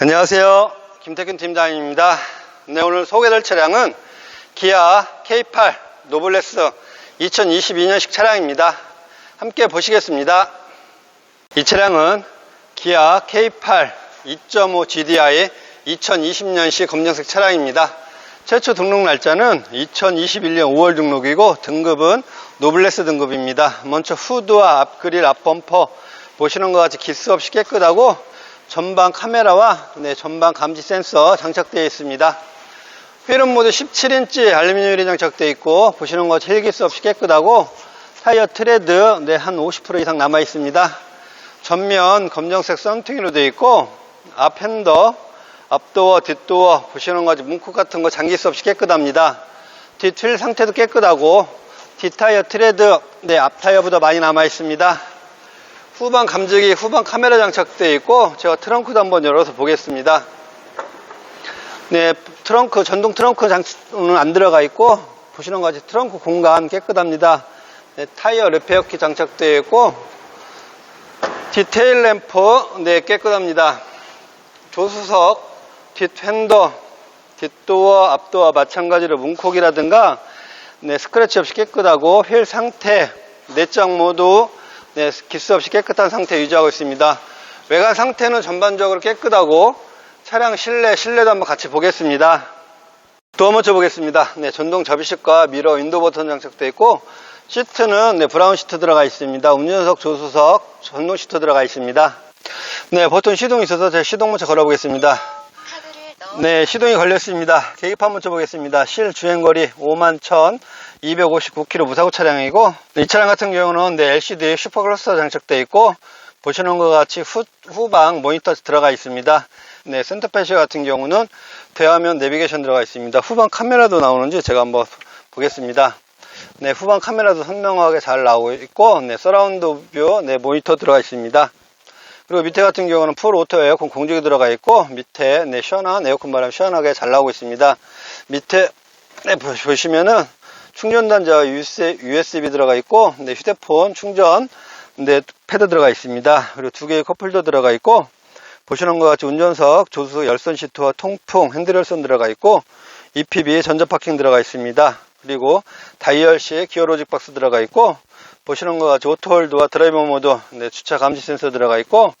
안녕하세요. 김태균 팀장입니다. 네, 오늘 소개될 차량은 기아 K8 노블레스 2022년식 차량입니다. 함께 보시겠습니다. 이 차량은 기아 K8 2.5 GDI 2020년식 검정색 차량입니다. 최초 등록 날짜는 2021년 5월 등록이고 등급은 노블레스 등급입니다. 먼저 후드와 앞그릴, 앞범퍼 보시는 것 같이 기스 없이 깨끗하고 전방 카메라와 네, 전방 감지 센서 장착되어 있습니다. 휠은 모두 17인치 알루미늄 휠이 장착되어 있고 보시는 것 같이 헬기스 없이 깨끗하고 타이어 트레드 네, 한 50% 이상 남아 있습니다. 전면 검정색 썬팅으로 되어 있고 앞 핸더, 앞도어, 뒷도어 보시는 것 같이 문콕 같은 거 장기스 없이 깨끗합니다. 뒷휠 상태도 깨끗하고 뒷타이어 트레드 네, 앞 타이어보다 많이 남아 있습니다. 후방 감지기, 후방 카메라 장착되어 있고 제가 트렁크도 한번 열어서 보겠습니다. 네, 트렁크 전동 트렁크 장치는 안 들어가 있고 보시는 것 같이 트렁크 공간 깨끗합니다. 네, 타이어 리페어키 장착되어 있고 디테일 램프 네 깨끗합니다. 조수석, 뒷핸더, 뒷도어, 앞도어 마찬가지로 문콕이라든가 네, 스크래치 없이 깨끗하고 휠 상태, 내장 모두 네, 기스 없이 깨끗한 상태 유지하고 있습니다. 외관 상태는 전반적으로 깨끗하고 차량 실내, 실내도 한번 같이 보겠습니다. 또 한번 쳐보겠습니다. 네, 전동 접이식과 미러 윈도우 버튼 장착되어 있고 시트는 네, 브라운 시트 들어가 있습니다. 운전석, 조수석, 전동 시트 들어가 있습니다. 네, 버튼 시동이 있어서 제가 시동 먼저 걸어보겠습니다. 네, 시동이 걸렸습니다. 계기판 먼저 보겠습니다. 실 주행거리 5만 1,259km 무사고 차량이고 이 차량 같은 경우는 네, LCD 슈퍼 클러스터 장착되어 있고 보시는 것 같이 후, 후방 모니터 들어가 있습니다. 네, 센터패시 같은 경우는 대화면 내비게이션 들어가 있습니다. 후방 카메라도 나오는지 제가 한번 보겠습니다. 네, 후방 카메라도 선명하게 잘 나오고 있고 네, 서라운드 뷰 네, 모니터 들어가 있습니다. 그리고 밑에 같은 경우는 풀 오토 에어컨 공조기 들어가 있고 밑에 네, 시원한 에어컨 바람 시원하게 잘 나오고 있습니다. 밑에 네, 보- 보시면은 충전 단자와 USB 들어가 있고 네, 휴대폰 충전 네, 패드 들어가 있습니다. 그리고 두 개의 컵홀더 들어가 있고 보시는 것 같이 운전석 조수 열선 시트와 통풍 핸들 열선 들어가 있고 EPB 전자 파킹 들어가 있습니다. 그리고 다이얼식 기어 로직 박스 들어가 있고 보시는 것 같이 오토홀드와 드라이버 모드 네, 주차 감지 센서 들어가 있고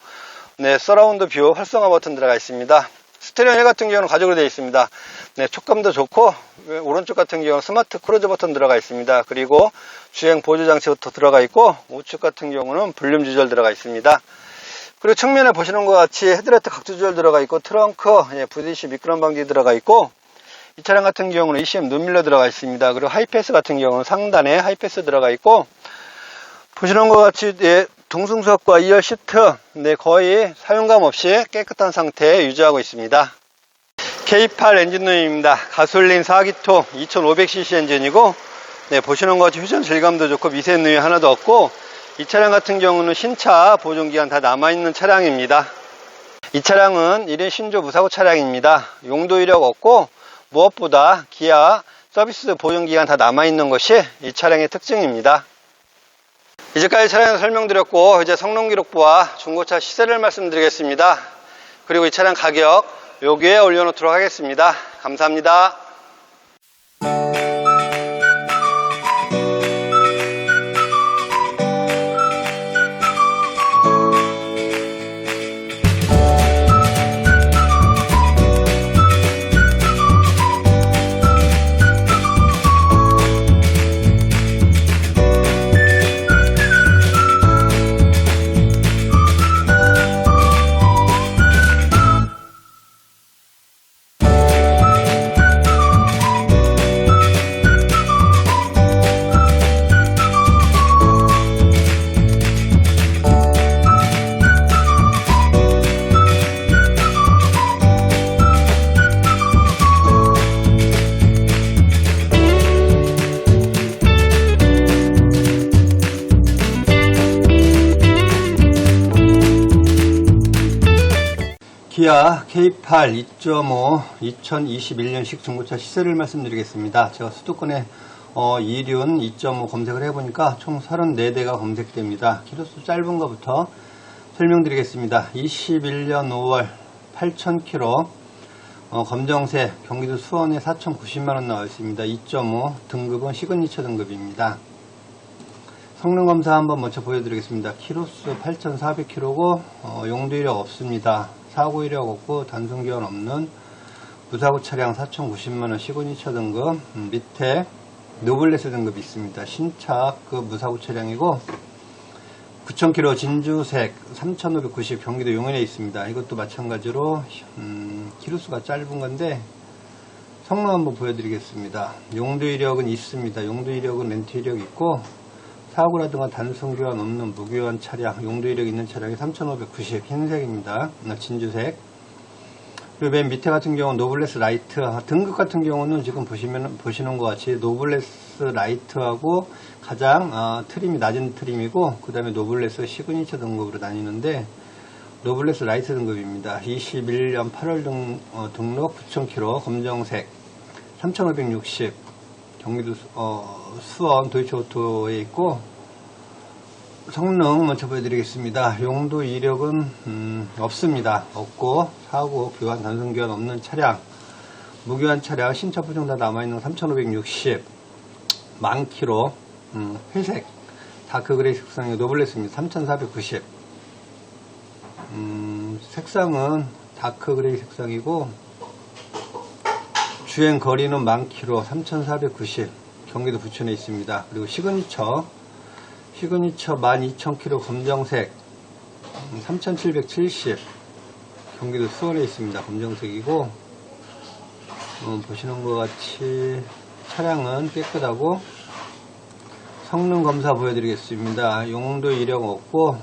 네, 서라운드 뷰 활성화 버튼 들어가 있습니다. 스테레오 휠 같은 경우는 가죽으로 되어 있습니다. 네, 촉감도 좋고 왜- 오른쪽 같은 경우는 스마트 크루즈 버튼 들어가 있습니다. 그리고 주행 보조 장치부터 들어가 있고 우측 같은 경우는 볼륨 조절 들어가 있습니다. 그리고 측면에 보시는 것 같이 헤드라이트 각도 조절 들어가 있고 트렁크, 예, VDC 미끄럼 방지 들어가 있고 이 차량 같은 경우는 ECM 눈밀러 들어가 있습니다. 그리고 하이패스 같은 경우는 상단에 하이패스 들어가 있고 보시는 것 같이 예, 동승석과 2열 시트 네, 거의 사용감 없이 깨끗한 상태 유지하고 있습니다. K8 엔진룸입니다. 가솔린 4기통 2500cc 엔진이고 네, 보시는 것 같이 휴전 질감도 좋고 미세 누이 하나도 없고 이 차량 같은 경우는 신차 보존기간 다 남아있는 차량입니다. 이 차량은 1인 신조 무사고 차량입니다. 용도 이력 없고 무엇보다 기아 서비스 보존기간 다 남아있는 것이 이 차량의 특징입니다. 이제까지 차량을 설명드렸고 이제 성능 기록부와 중고차 시세를 말씀드리겠습니다. 그리고 이 차량 가격 여기에 올려놓도록 하겠습니다. 감사합니다. 기아 K8 2.5 2021년식 중고차 시세를 말씀드리겠습니다. 제가 수도권에 어, 이륜 2.5 검색을 해보니까 총 34대가 검색됩니다. 키로수 짧은 것부터 설명드리겠습니다. 21년 5월 8,000km 어, 검정색 경기도 수원에 4,090만원 나와 있습니다. 2.5 등급은 시그니처 등급입니다. 성능 검사 한번 먼저 보여드리겠습니다. 키로수 8,400km고 어, 용도 이력 없습니다. 사고 이력 없고 단순 기한 없는 무사고 차량 4,090만원 시그니처 등급 음, 밑에 노블레스 등급이 있습니다. 신차급 무사고 차량이고 9,000km 진주색 3,590 경기도 용인에 있습니다. 이것도 마찬가지로 음, 키로수가 짧은 건데 성능 한번 보여드리겠습니다. 용도 이력은 있습니다. 용도 이력은 렌트 이력 있고 사고라든가 단순 교환 없는 무교환 차량 용도 이력 있는 차량이 3,590 흰색입니다. 어, 진주색 그리고 맨 밑에 같은 경우는 노블레스 라이트 아, 등급 같은 경우는 지금 보시면 보시는 것 같이 노블레스 라이트하고 가장 아, 트림이 낮은 트림이고 그 다음에 노블레스 시그니처 등급으로 나뉘는데 노블레스 라이트 등급입니다. 21년 8월 등, 어, 등록 9,000km 검정색 3,560 경기도 수- 어, 수원 도이치오토에 있고 성능 먼저 보여드리겠습니다. 용도 이력은 음, 없습니다. 없고 사고 교환 단순 교환 없는 차량 무교환 차량 신차 보증 다 남아있는 3560만 킬로 음, 회색 다크 그레이 색상의 노블레스입니다. 3490 음, 색상은 다크 그레이 색상이고 주행 거리는 만 킬로 3490 경기도 부천에 있습니다. 그리고 시그니처 시그니처 12,000km 검정색 음, 3,770 경기도 수원에 있습니다. 검정색이고 어, 보시는 것 같이 차량은 깨끗하고 성능 검사 보여드리겠습니다. 용도 이력 없고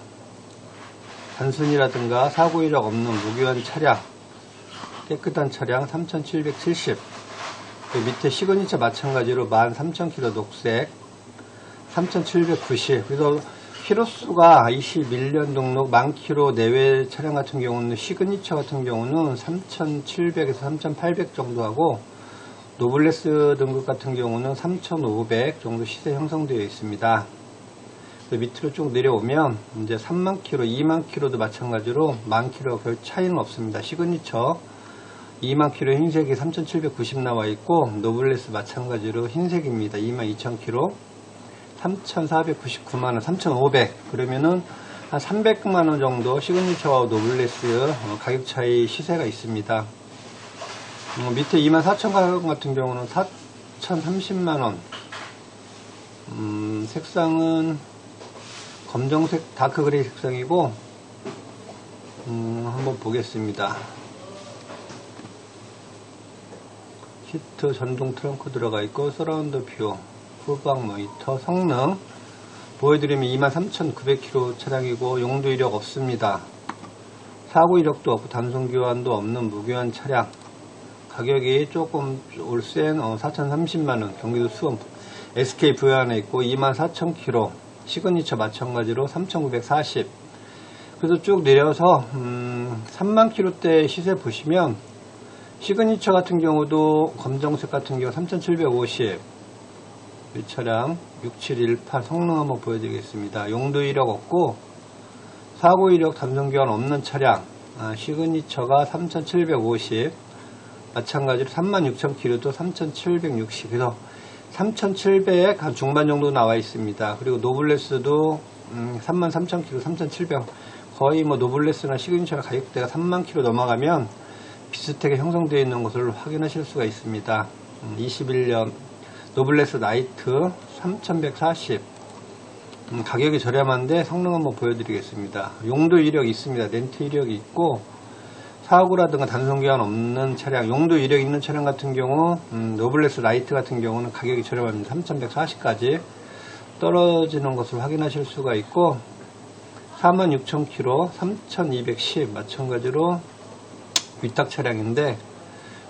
단순이라든가 사고 이력 없는 무교환 차량 깨끗한 차량 3,770 그 밑에 시그니처 마찬가지로 13,000km 녹색 3,790. 그래서 키로수가 21년 등록 만 킬로 내외 차량 같은 경우는 시그니처 같은 경우는 3,700에서 3,800 정도 하고 노블레스 등급 같은 경우는 3,500 정도 시세 형성되어 있습니다. 그 밑으로 쭉 내려오면 이제 3만 킬로, 2만 킬로도 마찬가지로 만 킬로 별 차이는 없습니다. 시그니처 2만 킬로 흰색이 3,790 나와 있고 노블레스 마찬가지로 흰색입니다. 2만 2천 킬로. 3,499만원, 3,500 그러면은 한 300만원 정도 시그니처와 노블레스 어, 가격 차이 시세가 있습니다. 어, 밑에 24,000 가격 같은 경우는 4,030만원 음, 색상은 검정색 다크 그레이 색상이고 음, 한번 보겠습니다. 시트 전동 트렁크 들어가 있고 서라운드 뷰 후방 모니터 성능. 보여드리면 23,900km 차량이고 용도 이력 없습니다. 사고 이력도 없고 단순 교환도 없는 무교환 차량. 가격이 조금 올센 4,030만원. 경기도 수원 SK 부여안에 있고 24,000km 시그니처 마찬가지로 3,940 그래서 쭉 내려서 음, 3만 킬로대 시세 보시면 시그니처 같은 경우도 검정색 같은 경우 3,750 이 차량 6718 성능 한번 보여드리겠습니다. 용도 이력 없고 사고 이력 교환 없는 차량. 아, 시그니처가 3750 마찬가지로 36,000km도 3760 그래서 3700한 중반 정도 나와 있습니다. 그리고 노블레스도 음, 33,000km 3700 거의 뭐 노블레스나 시그니처나 가격대가 3만 km 넘어가면 비슷하게 형성되어 있는 것을 확인하실 수가 있습니다. 음, 21년 노블레스 나이트 3140 음, 가격이 저렴한데 성능 한번 보여드리겠습니다. 용도 이력 있습니다. 렌트 이력이 있고 사고라든가 교환 없는 차량, 용도 이력 있는 차량 같은 경우 음, 노블레스 라이트 같은 경우는 가격이 저렴합니다. 3140까지 떨어지는 것을 확인하실 수가 있고 46,000km 3210 마찬가지로 위탁 차량인데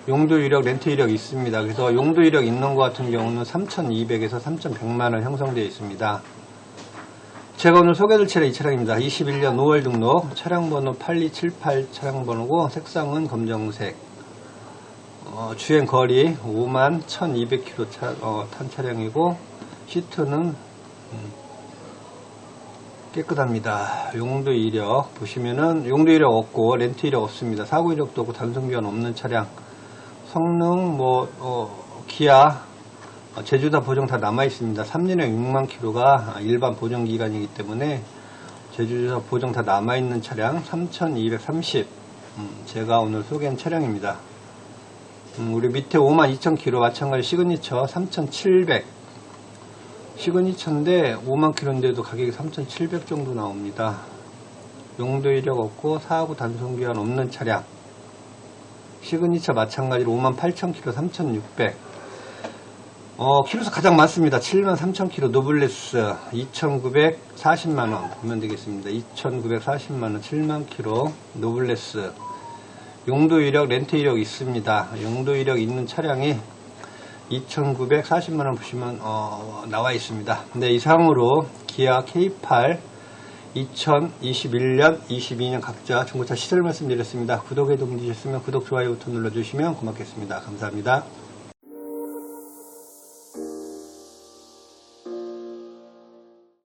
용도 이력, 렌트 이력 있습니다. 그래서 용도 이력 있는 것 같은 경우는 3,200에서 3,100만 원 형성되어 있습니다. 제가 오늘 소개해드릴 차량 이 차량입니다. 21년 5월 등록 차량 번호 8278 차량 번호고 색상은 검정색 어, 주행 거리 5만 1200km 차, 어, 탄 차량이고 시트는 음, 깨끗합니다. 용도 이력 보시면은 용도 이력 없고 렌트 이력 없습니다. 사고 이력도 없고 단속 기한 없는 차량. 성능 뭐 어, 기아 어, 제주다 보정 다 남아 있습니다. 3년에 6만 킬로가 일반 보정 기간이기 때문에 제주다 보정 다 남아 있는 차량 3,230. 음, 제가 오늘 소개한 차량입니다. 음, 우리 밑에 5만 2천 킬로 마찬가지 시그니처 3,700. 시그니처인데 5만 킬로인데도 가격이 3,700 정도 나옵니다. 용도 이력 없고 사고 단속 기한 없는 차량. 시그니처 마찬가지로 5만 8천 킬로 3,600. 어, 키로수 가장 많습니다. 7만 3천 킬로 노블레스 2,940만 원 보면 되겠습니다. 2,940만 원 7만 킬로 노블레스 용도 이력 렌트 이력 있습니다. 용도 이력 있는 차량이 2,940만 원 보시면 어, 나와 있습니다. 근데 이상으로 기아 K8 2021년, 22년 각자 중고차 시설 말씀드렸습니다. 구독에 도움 주셨으면 구독, 좋아요 버튼 눌러주시면 고맙겠습니다. 감사합니다.